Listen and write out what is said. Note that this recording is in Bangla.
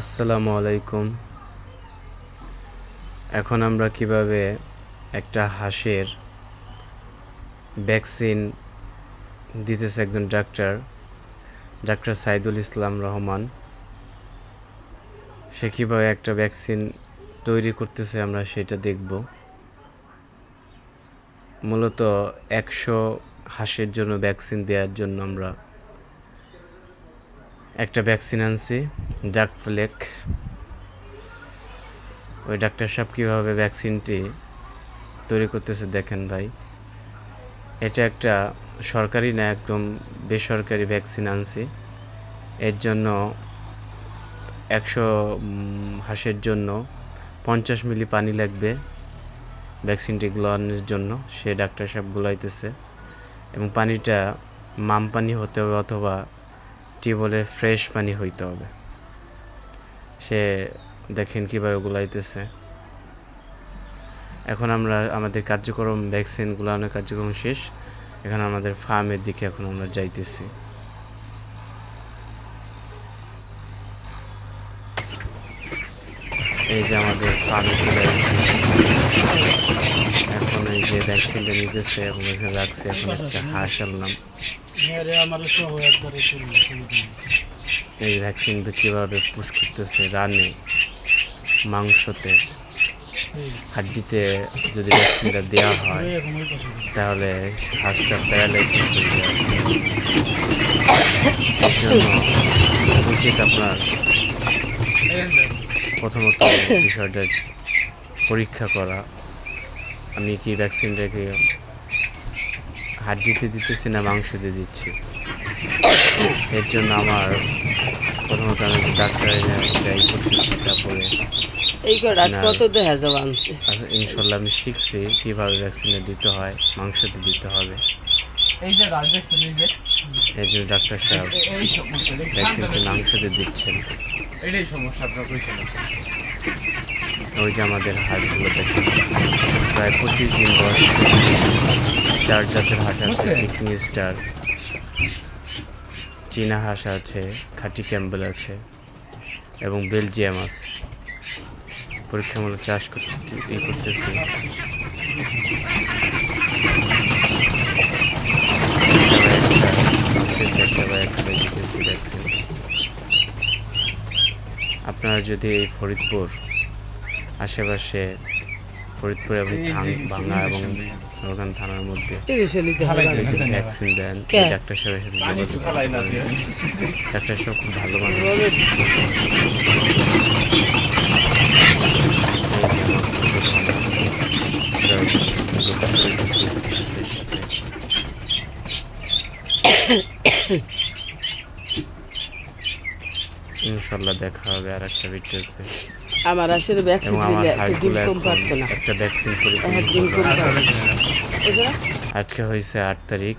আসসালামু আলাইকুম। এখন আমরা কীভাবে একটা হাঁসের ভ্যাকসিন দিতেছে একজন ডাক্তার ডাক্তার সাইদুল ইসলাম রহমান। সে কীভাবে একটা ভ্যাকসিন তৈরি করতেছে আমরা সেটা দেখব। মূলত একশো হাঁসের জন্য ভ্যাকসিন দেওয়ার জন্য আমরা একটা ভ্যাকসিন আনছি ডাক ফ্লেক ওই ডাক্তার সাহেব কীভাবে ভ্যাকসিনটি তৈরি করতেছে দেখেন ভাই। এটা একটা সরকারি না একদম বেসরকারি ভ্যাকসিন আনছি। এর জন্য একশো হাঁসের জন্য পঞ্চাশ মিলি পানি লাগবে ভ্যাকসিনটি গ্লোয়ানোর জন্য, সে ডাক্তার সাহেব গুলাইতেছে। এবং পানিটা মাম পানি হতে হবে অথবা টিউবওয়েলে ফ্রেশ পানি হইতে হবে। সে দেখেন কীভাবে গুলাইতেছে। এখন আমরা, আমাদের কার্যক্রম ভ্যাকসিন গুলানোর কার্যক্রম শেষ। এখন আমাদের ফার্মের দিকে এখন আমরা যাইতেছি। এই যে আমাদের ফার্মে চলে এখন এই যে ভ্যাকসিনটা নিতেছে এবং এখানে রাখছে, এখন একটা হাঁস আনলাম। এই ভ্যাকসিন কীভাবে পুশ করতেছে রানে মাংসতে হাড্ডিতে যদি ভ্যাকসিনটা দেওয়া হয় তাহলে হাঁসটা প্যারালাইসিস হয়ে যায়। এর জন্য উচিত আপনার প্রথমত বিষয়টা পরীক্ষা করা। আমি কি ভ্যাকসিনটাকে হাড্ডিতে দিতেছি না মাংস দিয়ে দিচ্ছি। এর জন্য আমার প্রথমত আমি ডাক্তারের যাই করতেছি তারপরে এই না। কত দেখা যাবে আনছে। আচ্ছা, ইনশাল্লাহ আমি শিখছি কীভাবে ভ্যাকসিনে দিতে হয় মাংসতে দিতে হবে। এই যে এই যে? জন্য ডাক্তার সাহেব ভ্যাকসিনটি মাংসতে দিচ্ছেন। এটাই সমস্যা আপনার ওই যে আমাদের হাঁসগুলো দেখেন প্রায় পঁচিশ দিন বয়স চার জাতের হাঁস আছে? পিকিং স্টার চীনা হাঁস আছে খাটি ক্যাম্বেল আছে এবং বেলজিয়াম আছে পরীক্ষামূলক চাষ করতে ই করতেছি আপনারা যদি এই ফরিদপুর আশেপাশে ফরিদপুর এবং ভাঙ্গা এবং নরগান থানার মধ্যে। ভ্যাকসিন দেন ডাক্তার সাহেবের সাথে যোগাযোগ ডাক্তার সাহেব খুব ভালো মানুষ। ইনশাল্লাহ দেখা হবে আর একটা ভিডিওতে। আমার আসলে ভ্যাকসিন আমার দিলে ডিম কম পারতো না। একটা ভ্যাকসিন ডিম কম এগুলো? আজকে হয়েছে আট তারিখ।